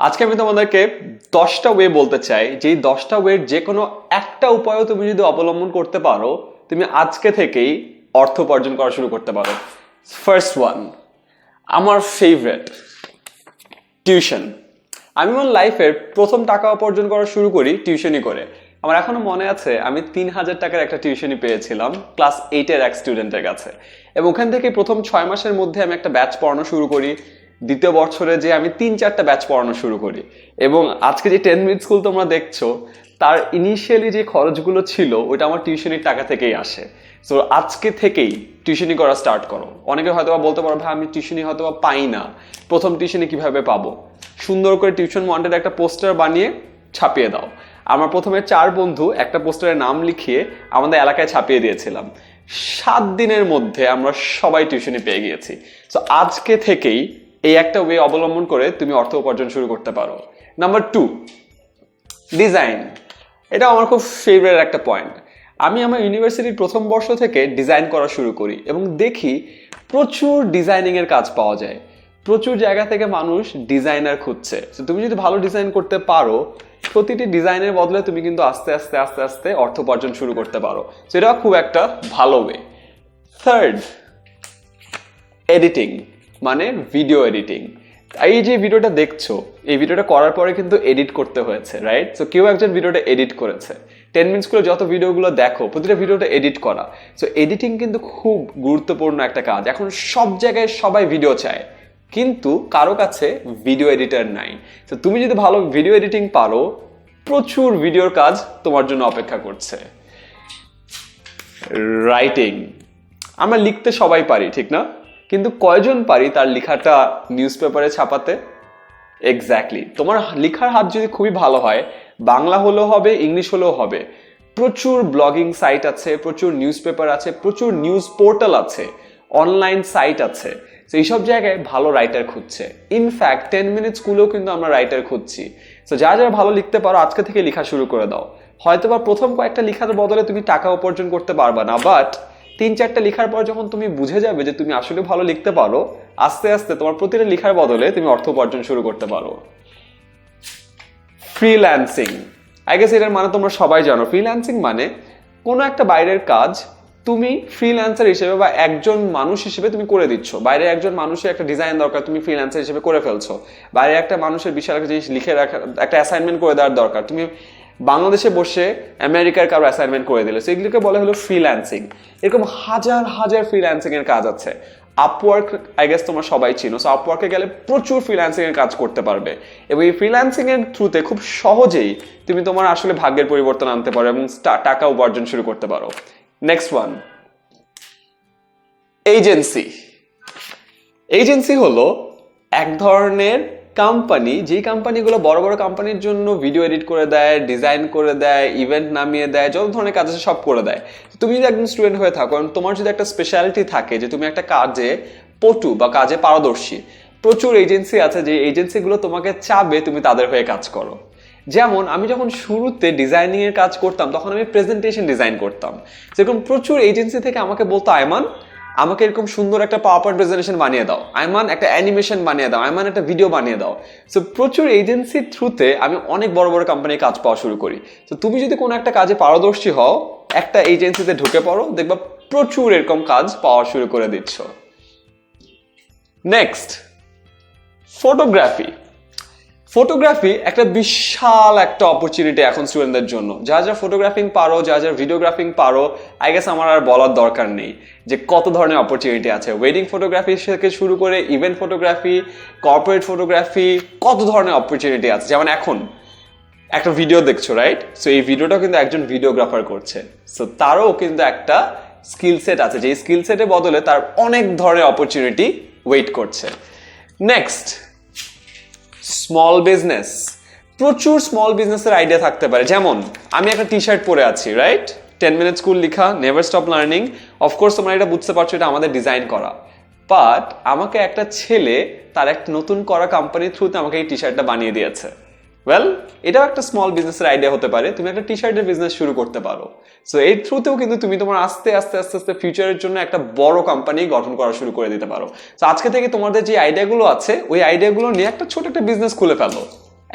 আজকে আমি তোমাদেরকে দশটা ওয়ে বলতে চাই। যে দশটা ওয়ের যে কোনো একটা উপায়ও তুমি যদি অবলম্বন করতে পারো, তুমি আজকে থেকেই অর্থ উপার্জন করা শুরু করতে পারো। ফার্স্ট ওয়ান আমার ফেভারেট টিউশন আমি আমার লাইফের প্রথম টাকা উপার্জন করা শুরু করি টিউশনই করে। আমার এখনও মনে আছে, আমি তিন হাজার টাকার একটা টিউশনই পেয়েছিলাম ক্লাস এইটের এক স্টুডেন্টের কাছে। এবং ওখান থেকে প্রথম ছয় মাসের মধ্যে আমি একটা ব্যাচ পড়ানো শুরু করি। দ্বিতীয় বছরে যে আমি তিন চারটা ব্যাচ পড়ানো শুরু করি। এবং আজকে যে টেন মিনিট স্কুল তোমরা দেখছ, তার ইনিশিয়ালি যে খরচগুলো ছিল, ওইটা আমার টিউশনির টাকা থেকেই আসে। সো আজকে থেকেই টিউশনি করা স্টার্ট করো। অনেকে হয়তো বলতে পারো, ভাই, আমি টিউশনি হয়তো পাই না। প্রথম টিউশনি কীভাবে পাবো? সুন্দর করে টিউশন ওয়ান্টেড একটা পোস্টার বানিয়ে ছাপিয়ে দাও। আমার প্রথমে চার বন্ধু একটা পোস্টারের নাম লিখিয়ে আমাদের এলাকায় ছাপিয়ে দিয়েছিলাম। সাত দিনের মধ্যে আমরা সবাই টিউশনি পেয়ে গিয়েছি। সো আজকে থেকেই এই একটা ওয়ে অবলম্বন করে তুমি অর্থ উপার্জন শুরু করতে পারো। নাম্বার টু ডিজাইন এটা আমার খুব ফেভারিট একটা পয়েন্ট আমি আমার ইউনিভার্সিটির প্রথম বর্ষ থেকে ডিজাইন করা শুরু করি এবং দেখি প্রচুর ডিজাইনিংয়ের কাজ পাওয়া যায়। প্রচুর জায়গা থেকে মানুষ ডিজাইনার খুঁজছে। তো তুমি যদি ভালো ডিজাইন করতে পারো, প্রতিটি ডিজাইনের বদলে তুমি কিন্তু আস্তে আস্তে আস্তে আস্তে অর্থ উপার্জন শুরু করতে পারো। এটা খুব একটা ভালো ওয়ে থার্ড এডিটিং মানে ভিডিও এডিটিং এই যে ভিডিওটা দেখছ, এই ভিডিওটা করার পরে কিন্তু এডিট করতে হয়েছে রাইট সো কেউ একজন ভিডিওটা এডিট করেছে। টেন মিনিটস করে যত ভিডিওগুলো দেখো, প্রতিটা ভিডিওটা এডিট করা। সো এডিটিং কিন্তু খুব গুরুত্বপূর্ণ একটা কাজ। এখন সব জায়গায় সবাই ভিডিও চায়, কিন্তু কারও কাছে ভিডিও এডিটার নাই। তো তুমি যদি ভালো ভিডিও এডিটিং পারো, প্রচুর ভিডিওর কাজ তোমার জন্য অপেক্ষা করছে। রাইটিং আমরা লিখতে সবাই পারি, ঠিক না? কিন্তু কয়জন পারি তার লেখাটা নিউজ পেপারে ছাপাতে? এক্স্যাক্টলি তোমার লেখার হাত যদি খুবই ভালো হয়, বাংলা হলেও হবে, ইংলিশ হলেও হবে, প্রচুর ব্লগিং সাইট আছে, প্রচুর নিউজ পেপার আছে, প্রচুর নিউজ পোর্টাল আছে অনলাইন সাইট আছে। তো এইসব জায়গায় ভালো রাইটার খুঁজছে। ইনফ্যাক্ট টেন মিনিট স্কুলেও কিন্তু আমরা রাইটার খুঁজছি। তো যা যারা ভালো লিখতে পারো, আজকে থেকে লেখা শুরু করে দাও। হয়তো বা প্রথম কয়েকটা লেখার বদলে তুমি টাকা উপার্জন করতে পারবা না বাট তিন চারটা লেখার পর যখন তুমি বুঝে যাবে যে তুমি আসলে ভালো লিখতে পারো, আস্তে আস্তে তোমার প্রতিটা লেখার বদলে তুমি অর্থ উপার্জন শুরু করতে পারো। ফ্রিল্যান্সিং আই গেস এটার মানে তোমরা সবাই জানো। ফ্রিল্যান্সিং মানে কোনো একটা বাইরের কাজ তুমি ফ্রিল্যান্সার হিসেবে বা একজন মানুষ হিসেবে তুমি করে দিচ্ছ। বাইরে একজন মানুষের একটা ডিজাইন দরকার, তুমি ফ্রিল্যান্সার হিসেবে করে ফেলছো। বাইরে একটা মানুষের বিশাল একটা জিনিস লিখে রাখা, একটা অ্যাসাইনমেন্ট করে দেওয়ার দরকার। তুমি বাংলাদেশে বসে আমেরিকার কারও অ্যাসাইনমেন্ট করে দিলে। সেগুলোকে বলা হলো ফ্রিল্যান্সিং এরকম হাজার হাজার ফ্রিল্যান্সিং এর কাজ আছে। আপওয়ার্ক আই গেস তোমরা সবাই চিনো। সো আপওয়ার্কে গেলে প্রচুর ফ্রিল্যান্সিং এর কাজ করতে পারবে। এবং এই ফ্রিল্যান্সিং এর থ্রুতে খুব সহজেই তুমি তোমার আসলে ভাগ্যের পরিবর্তন আনতে পারো এবং টাকা উপার্জন শুরু করতে পারো। নেক্সট ওয়ান এজেন্সি এজেন্সি হলো এক ধরনের কোম্পানি যে কোম্পানিগুলো বড় বড় কোম্পানির জন্য ভিডিও এডিট করে দেয় ডিজাইন করে দেয় ইভেন্ট নামিয়ে দেয়, যত ধরনের কাজ আছে সব করে দেয়। তুমি যদি একজন স্টুডেন্ট হয়ে থাকো তোমার যদি একটা স্পেশালিটি থাকে যে তুমি একটা কাজে পটু বা কাজে পারদর্শী, প্রচুর এজেন্সি আছে যে এজেন্সিগুলো তোমাকে চাবে তুমি তাদের হয়ে কাজ করো। যেমন, আমি যখন শুরুতে ডিজাইনিং এর কাজ করতাম, তখন আমি প্রেজেন্টেশন ডিজাইন করতাম। যেরকম প্রচুর এজেন্সি থেকে আমাকে বলতো, আয়মান আমাকে এরকম সুন্দর একটা পাওয়ার পয়েন্ট প্রেজেন্টেশন বানিয়ে দাও। আইমান একটা অ্যানিমেশন বানিয়ে দাও, আইমান একটা ভিডিও বানিয়ে দাও। সো প্রচুর এজেন্সির থ্রুতে আমি অনেক বড় বড় কোম্পানির কাজ পাওয়া শুরু করি। তো তুমি যদি কোনো একটা কাজে পারদর্শী হও, একটা এজেন্সিতে ঢুকে পড়ো, দেখবা প্রচুর এরকম কাজ পাওয়া শুরু করে দিচ্ছ। নেক্সট ফটোগ্রাফি ফটোগ্রাফি একটা বিশাল একটা অপরচুনিটি এখন স্টুডেন্টদের জন্য। যা যা ফটোগ্রাফিং পারো যা যা ভিডিওগ্রাফিং পারো আই গেস আমার আর বলার দরকার নেই যে কত ধরনের অপরচুনিটি আছে। ওয়েডিং ফটোগ্রাফি থেকে শুরু করে ইভেন্ট ফটোগ্রাফি কর্পোরেট ফটোগ্রাফি কত ধরনের অপরচুনিটি আছে। যেমন এখন, একটা ভিডিও দেখছ রাইট সো এই ভিডিওটা কিন্তু একজন ভিডিওগ্রাফার করছে। সো তারও কিন্তু একটা স্কিল সেট আছে। যে স্কিল সেটের বদলে তার অনেক ধরনের অপরচুনিটি ওয়েট করছে। নেক্সট স্মল বিজনেস প্রচুর স্মল বিজনেসের আইডিয়া থাকতে পারে। যেমন, আমি একটা টি শার্ট পরে আছি রাইট টেন মিনিট স্কুল লিখা never stop learning of course তোমরা এটা বুঝতে পারছ, এটা আমাদের ডিজাইন করা। বাট আমাকে একটা ছেলে তার এক নতুন করা কোম্পানির থ্রুতে আমাকে এই টি শার্টটা বানিয়ে দিয়েছে। ওয়েল এটাও একটা স্মল বিজনেসের আইডিয়া হতে পারে। তুমি একটা টি শার্টের বিজনেস শুরু করতে পারো। সো এর থ্রুতেও কিন্তু তুমি তোমার আস্তে আস্তে আস্তে আস্তে ফিউচারের জন্য একটা বড় কোম্পানি গঠন করা শুরু করে দিতে পারো। তো আজকে থেকে তোমাদের যে আইডিয়াগুলো আছে, ওই আইডিয়াগুলো নিয়ে একটা ছোট একটা বিজনেস খুলে ফেলো।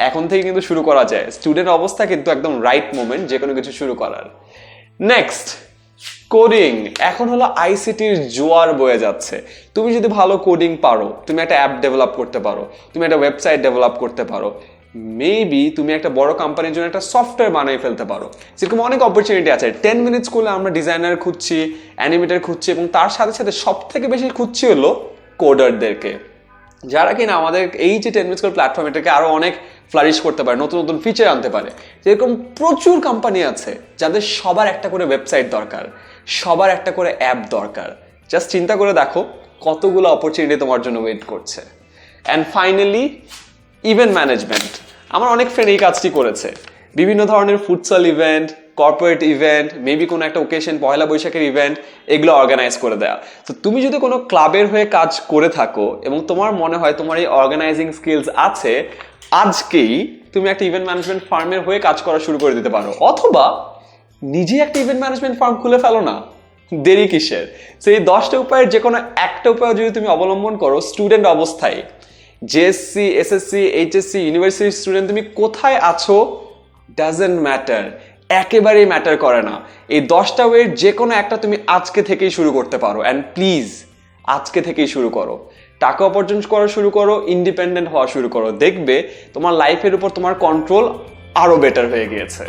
এখন থেকে কিন্তু শুরু করা যায়। স্টুডেন্ট অবস্থা কিন্তু একদম রাইট মোমেন্ট যে কোনো কিছু শুরু করার। নেক্সট কোডিং এখন হলো আইসিটির জোয়ার বয়ে যাচ্ছে। তুমি যদি ভালো কোডিং পারো, তুমি একটা অ্যাপ ডেভেলপ করতে পারো। তুমি একটা ওয়েবসাইট ডেভেলপ করতে পারো। মেবি তুমি একটা বড় কোম্পানির জন্য একটা সফটওয়্যার বানিয়ে ফেলতে পারো। সেরকম অনেক অপরচুনিটি আছে। টেন মিনিটস করলে আমরা ডিজাইনার খুঁজছি অ্যানিমেটার খুঁজছি এবং তার সাথে সাথে সব থেকে বেশি খুঁজছি হলো কোডারদেরকে যারা কিনা আমাদের এই যে টেন মিনিটস প্ল্যাটফর্ম এটাকে আরও অনেক ফ্লারিশ করতে পারে, নতুন নতুন ফিচার আনতে পারে যেরকম প্রচুর কোম্পানি আছে যাদের সবার একটা করে ওয়েবসাইট দরকার, সবার একটা করে অ্যাপ দরকার। জাস্ট চিন্তা করে দেখো কতগুলো অপরচুনিটি তোমার জন্য ওয়েট করছে। And finally event management. আমার অনেক ফ্রেন্ড এই কাজটি করেছে। বিভিন্ন ধরনের futsal event, corporate event maybe কোনো একটা ওকেশন পয়লা বৈশাখের ইভেন্ট, এগুলো অর্গানাইজ করে দেওয়া তো তুমি যদি কোনো ক্লাবের হয়ে কাজ করে থাকো এবং তোমার মনে হয় তোমার এই অর্গানাইজিং স্কিলস আছে, আজকেই তুমি একটা ইভেন্ট ম্যানেজমেন্ট ফার্মের হয়ে কাজ করা শুরু করে দিতে পারো। অথবা নিজে একটা ইভেন্ট ম্যানেজমেন্ট ফার্ম খুলে ফেলো না। দেরি কিসের? সেই দশটা উপায়ের যে কোনো একটা উপায় যদি তুমি অবলম্বন করো স্টুডেন্ট অবস্থায় JSC SSC HSC university student তুমি কোথায় আছো? ডাজেন্ট ম্যাটার একেবারেই ম্যাটার করে না। এই দশটা ওয়ের যে কোনো একটা তুমি আজকে থেকেই শুরু করতে পারো। অ্যান্ড প্লিজ আজকে থেকেই শুরু করো। টাকা উপার্জন করা শুরু করো ইন্ডিপেন্ডেন্ট হওয়া শুরু করো। দেখবে তোমার লাইফের উপর তোমার কন্ট্রোল আরও বেটার হয়ে গিয়েছে।